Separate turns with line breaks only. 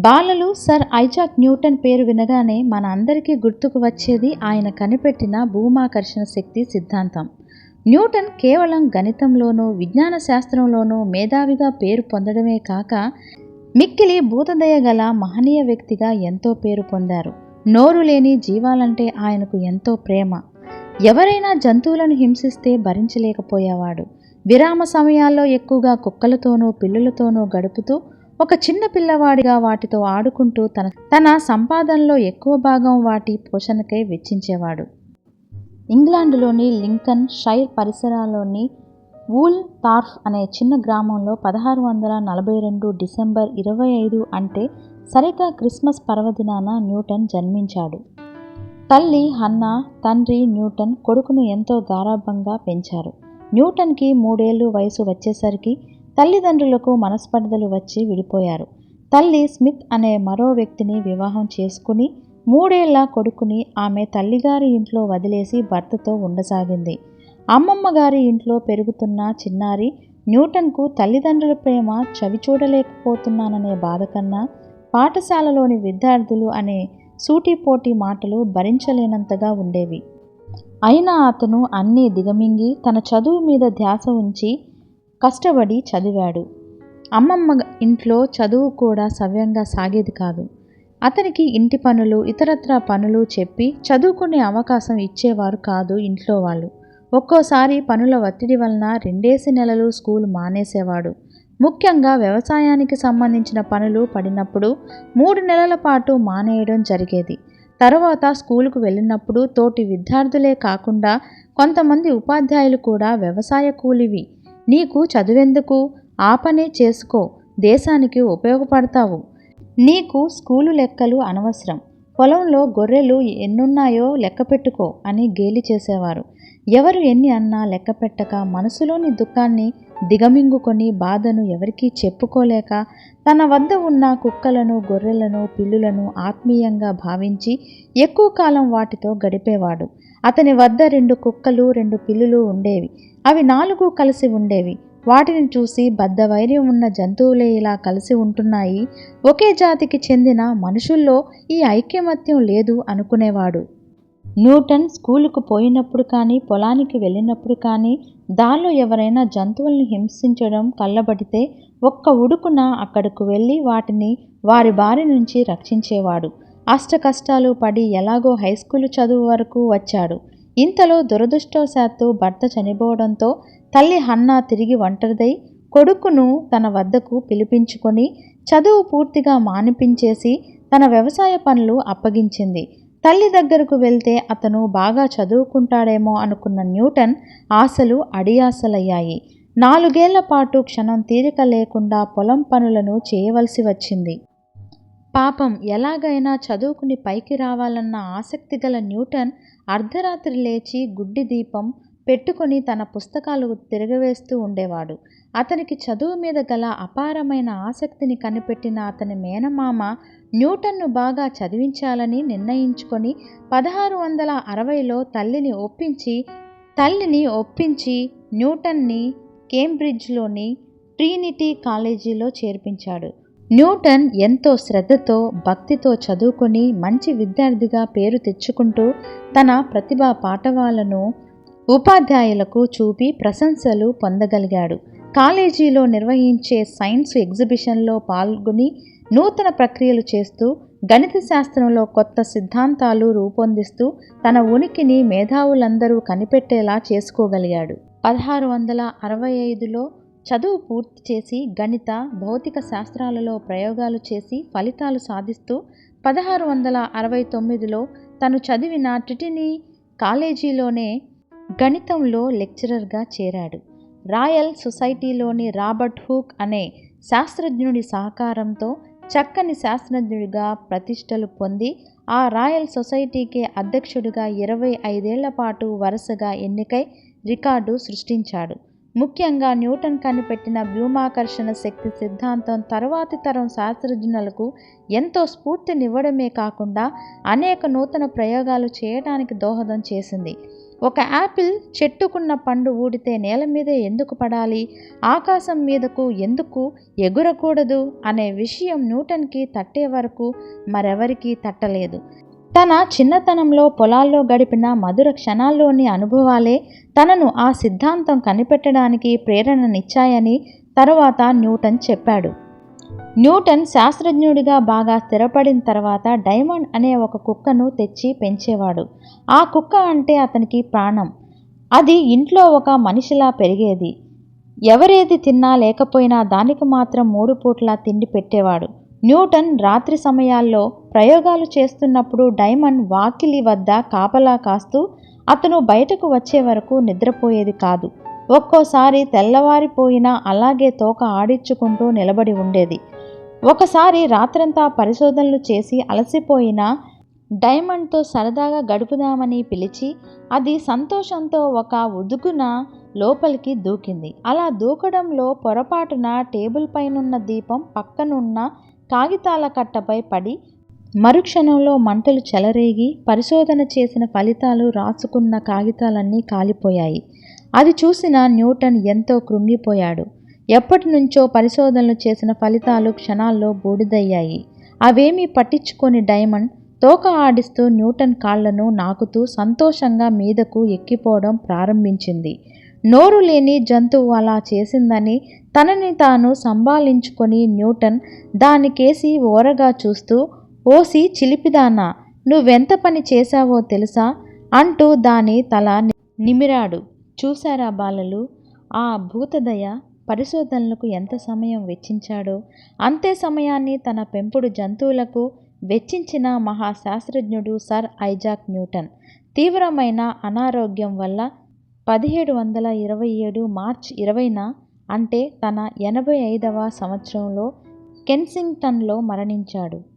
బాలలు sir Isaac Newton పేరు వినగానే మన అందరికీ గుర్తుకు వచ్చేది ఆయన కనిపెట్టిన భూమాకర్షణ శక్తి సిద్ధాంతం. న్యూటన్ కేవలం గణితంలోనూ విజ్ఞాన శాస్త్రంలోనూ మేధావిగా పేరు పొందడమే కాక మిక్కిలి భూతదయ గల మహనీయ వ్యక్తిగా ఎంతో పేరు పొందారు. నోరు లేని జీవాలంటే ఆయనకు ఎంతో ప్రేమ. ఎవరైనా జంతువులను హింసిస్తే భరించలేకపోయేవాడు. విరామ సమయాల్లో ఎక్కువగా కుక్కలతోనూ పిల్లులతోనూ గడుపుతూ ఒక చిన్న పిల్లవాడిగా వాటితో ఆడుకుంటూ తన తన సంపాదనలో ఎక్కువ భాగం వాటి పోషణకై వెచ్చించేవాడు. ఇంగ్లాండ్లోని లింకన్ షైర్ పరిసరాల్లోని వూల్ తార్ఫ్ అనే చిన్న గ్రామంలో పదహారు వందల నలభై రెండు డిసెంబర్ ఇరవై ఐదు అంటే సరిగ్గా క్రిస్మస్ పర్వదినాన న్యూటన్ జన్మించాడు. తల్లి హన్నా తండ్రి న్యూటన్ కొడుకును ఎంతో గారాభంగా పెంచారు. న్యూటన్కి మూడేళ్ళు వయసు వచ్చేసరికి తల్లిదండ్రులకు మనస్పర్ధలు వచ్చి విడిపోయారు. తల్లి స్మిత్ అనే మరో వ్యక్తిని వివాహం చేసుకుని మూడేళ్ళ కొడుకుని ఆమె తల్లిగారి ఇంట్లో వదిలేసి భర్తతో ఉండసాగింది. అమ్మమ్మ గారి ఇంట్లో పెరుగుతున్న చిన్నారి న్యూటన్కు తల్లిదండ్రుల ప్రేమ చవి చూడలేకపోతున్నాననే బాధ కన్నా పాఠశాలలోని విద్యార్థులు అనే సూటిపోటీ మాటలు భరించలేనంతగా ఉండేవి. అయినా అతను అన్నీ దిగమింగి తన చదువు మీద ధ్యాస ఉంచి కష్టపడి చదివాడు. అమ్మమ్మ ఇంట్లో చదువు కూడా సవ్యంగా సాగేది కాదు. అతనికి ఇంటి పనులు ఇతరత్రా పనులు చెప్పి చదువుకునే అవకాశం ఇచ్చేవారు కాదు ఇంట్లో వాళ్ళు. ఒక్కోసారి పనుల ఒత్తిడి వలన రెండేసి నెలలు స్కూల్ మానేసేవాడు. ముఖ్యంగా వ్యవసాయానికి సంబంధించిన పనులు పడినప్పుడు మూడు నెలల పాటు మానేయడం జరిగేది. తర్వాత స్కూలుకు వెళ్ళినప్పుడు తోటి విద్యార్థులే కాకుండా కొంతమంది ఉపాధ్యాయులు కూడా వ్యవసాయ కూలివి నీకు చదువెందుకు? ఆ పనే చేసుకో. దేశానికి ఉపయోగపడతావు. నీకు స్కూలు లెక్కలు అనవసరం. పొలంలో గొర్రెలు ఎన్నున్నాయో లెక్క పెట్టుకో అని గేలి చేసేవారు. ఎవరు ఎన్ని అన్నా లెక్క పెట్టక మనసులోని దుఃఖాన్ని దిగమింగుకొని బాధను ఎవరికీ చెప్పుకోలేక తన వద్ద ఉన్న కుక్కలను గొర్రెలను పిల్లులను ఆత్మీయంగా భావించి ఎక్కువ కాలం వాటితో గడిపేవాడు. అతని వద్ద రెండు కుక్కలు రెండు పిల్లులు ఉండేవి. అవి నాలుగు కలిసి ఉండేవి. వాటిని చూసి బద్ధవైర్యం ఉన్న జంతువులే ఇలా కలిసి ఉంటున్నాయి. ఒకే జాతికి చెందిన మనుషుల్లో ఈ ఐక్యమత్యం లేదు అనుకునేవాడు. న్యూటన్ స్కూలుకు పోయినప్పుడు కానీ పొలానికి వెళ్ళినప్పుడు కానీ దారిలో ఎవరైనా జంతువుల్ని హింసించడం కళ్ళబడితే ఒక్క ఉడుకున అక్కడకు వెళ్ళి వాటిని వారి బారి నుంచి రక్షించేవాడు. అష్ట కష్టాలు పడి ఎలాగో హై స్కూల్ చదువు వరకు వచ్చాడు. ఇంతలో దురదృష్టవశాత్తు భర్త చనిపోవడంతో తల్లి హన్నా తిరిగి ఒంటరిదై కొడుకును తన వద్దకు పిలిపించుకొని చదువు పూర్తిగా మానిపించేసి తన వ్యవసాయ పనులు అప్పగించింది. తల్లి దగ్గరకు వెళ్తే అతను బాగా చదువుకుంటాడేమో అనుకున్న న్యూటన్ ఆశలు అడియాసలయ్యాయి నాలుగేళ్ళ పాటు క్షణం తీరిక లేకుండా పొలం పనులను చేయవలసి వచ్చింది. పాపం ఎలాగైనా చదువుకుని పైకి రావాలన్న ఆసక్తి గల న్యూటన్ అర్ధరాత్రి లేచి గుడ్డి దీపం పెట్టుకొని తన పుస్తకాలు తిరగవేస్తూ ఉండేవాడు. అతనికి చదువు మీద గల అపారమైన ఆసక్తిని కనిపెట్టిన అతని మేనమామ న్యూటన్ను బాగా చదివించాలని నిర్ణయించుకొని పదహారు వందల అరవైలో తల్లిని ఒప్పించి తల్లిని ఒప్పించి న్యూటన్ని కేంబ్రిడ్జ్లోని ట్రీనిటీ కాలేజీలో చేర్పించాడు. న్యూటన్ ఎంతో శ్రద్ధతో భక్తితో చదువుకొని మంచి విద్యార్థిగా పేరు తెచ్చుకుంటూ తన ప్రతిభా పాఠవాలను ఉపాధ్యాయులకు చూపి ప్రశంసలు పొందగలిగాడు. కాలేజీలో నిర్వహించే సైన్స్ ఎగ్జిబిషన్లో పాల్గొని నూతన ప్రక్రియలు చేస్తూ గణిత శాస్త్రంలో కొత్త సిద్ధాంతాలు రూపొందిస్తూ తన ఉనికిని మేధావులందరూ కనిపెట్టేలా చేసుకోగలిగాడు. పదహారు వందల అరవై ఐదులో చదువు పూర్తి చేసి గణిత భౌతిక శాస్త్రాలలో ప్రయోగాలు చేసి ఫలితాలు సాధిస్తూ పదహారు వందల అరవై తొమ్మిదిలో తను చదివిన ట్రిటినీ కాలేజీలోనే గణితంలో లెక్చరర్గా చేరాడు. రాయల్ సొసైటీలోని రాబర్ట్ హూక్ అనే శాస్త్రజ్ఞుడి సహకారంతో చక్కని శాస్త్రజ్ఞుడిగా ప్రతిష్టలు పొంది ఆ రాయల్ సొసైటీకి అధ్యక్షుడిగా ఇరవై ఐదేళ్ళ పాటు వరుసగా ఎన్నికై రికార్డు సృష్టించాడు. ముఖ్యంగా న్యూటన్ కనిపెట్టిన వ్యూమాకర్షణ శక్తి సిద్ధాంతం తరువాతి తరం శాస్త్రజ్ఞులకు ఎంతో స్ఫూర్తినివ్వడమే కాకుండా అనేక నూతన ప్రయోగాలు చేయడానికి దోహదం చేసింది. ఒక యాపిల్ చెట్టుకున్న పండు ఊడితే నేల మీదే ఎందుకు పడాలి? ఆకాశం మీదకు ఎందుకు ఎగురకూడదు? అనే విషయం న్యూటన్కి తట్టే వరకు మరెవరికీ తట్టలేదు. తన చిన్నతనంలో పొలాల్లో గడిపిన మధుర క్షణాల్లోని అనుభవాలే తనను ఆ సిద్ధాంతం కనిపెట్టడానికి ప్రేరణనిచ్చాయని తరువాత న్యూటన్ చెప్పాడు. న్యూటన్ శాస్త్రజ్ఞుడిగా బాగా స్థిరపడిన తర్వాత డైమండ్ అనే ఒక కుక్కను తెచ్చి పెంచేవాడు. ఆ కుక్క అంటే అతనికి ప్రాణం. అది ఇంట్లో ఒక మనిషిలా పెరిగేది. ఎవరేది తిన్నా లేకపోయినా దానికి మాత్రం మూడు పూట్ల తిండి పెట్టేవాడు. న్యూటన్ రాత్రి సమయాల్లో ప్రయోగాలు చేస్తున్నప్పుడు డైమండ్ వాకిలి వద్ద కాపలా కాస్తూ అతను బయటకు వచ్చే వరకు నిద్రపోయేది కాదు. ఒక్కోసారి తెల్లవారిపోయినా అలాగే తోక ఆడించుకుంటూ నిలబడి ఉండేది. ఒకసారి రాత్రంతా పరిశోధనలు చేసి అలసిపోయిన డైమండ్తో సరదాగా గడుపుదామని పిలిచి అది సంతోషంతో ఒక ఉదుగున లోపలికి దూకింది. అలా దూకడంలో పొరపాటున టేబుల్ పైనున్న దీపం పక్కనున్న కాగితాల కట్టపై పడి మరుక్షణంలో మంటలు చెలరేగి పరిశోధన చేసిన ఫలితాలు రాసుకున్న కాగితాలన్నీ కాలిపోయాయి. అది చూసిన న్యూటన్ ఎంతో కృంగిపోయాడు. ఎప్పటి నుంచో పరిశోధనలు చేసిన ఫలితాలు క్షణాల్లో బూడిదయ్యాయి. అవేమీ పట్టించుకొని డైమండ్ తోక ఆడిస్తూ న్యూటన్ కాళ్ళను నాకుతూ సంతోషంగా మీదకు ఎక్కిపోవడం ప్రారంభించింది. నోరు లేని జంతువు అలా చేసిందని తనని తాను సంభాళించుకొని న్యూటన్ దానికేసి ఓరగా చూస్తూ ఓసి చిలిపిదానా నువ్వెంత పని చేశావో తెలుసా? అంటూ దాని తల నిమిరాడు. చూశారా బాలలు? ఆ భూతదయ పరిశోధనలకు ఎంత సమయం వెచ్చించాడో. అంతే సమయాన్ని తన పెంపుడు జంతువులకు వెచ్చించిన మహాశాస్త్రజ్ఞుడు సర్ ఐజాక్ న్యూటన్. తీవ్రమైన అనారోగ్యం వల్ల పదిహేడు వందల ఇరవై ఏడు మార్చ్ ఇరవైన అంటే తన ఎనభై ఐదవ సంవత్సరంలో కెన్సింగ్టన్లో మరణించాడు.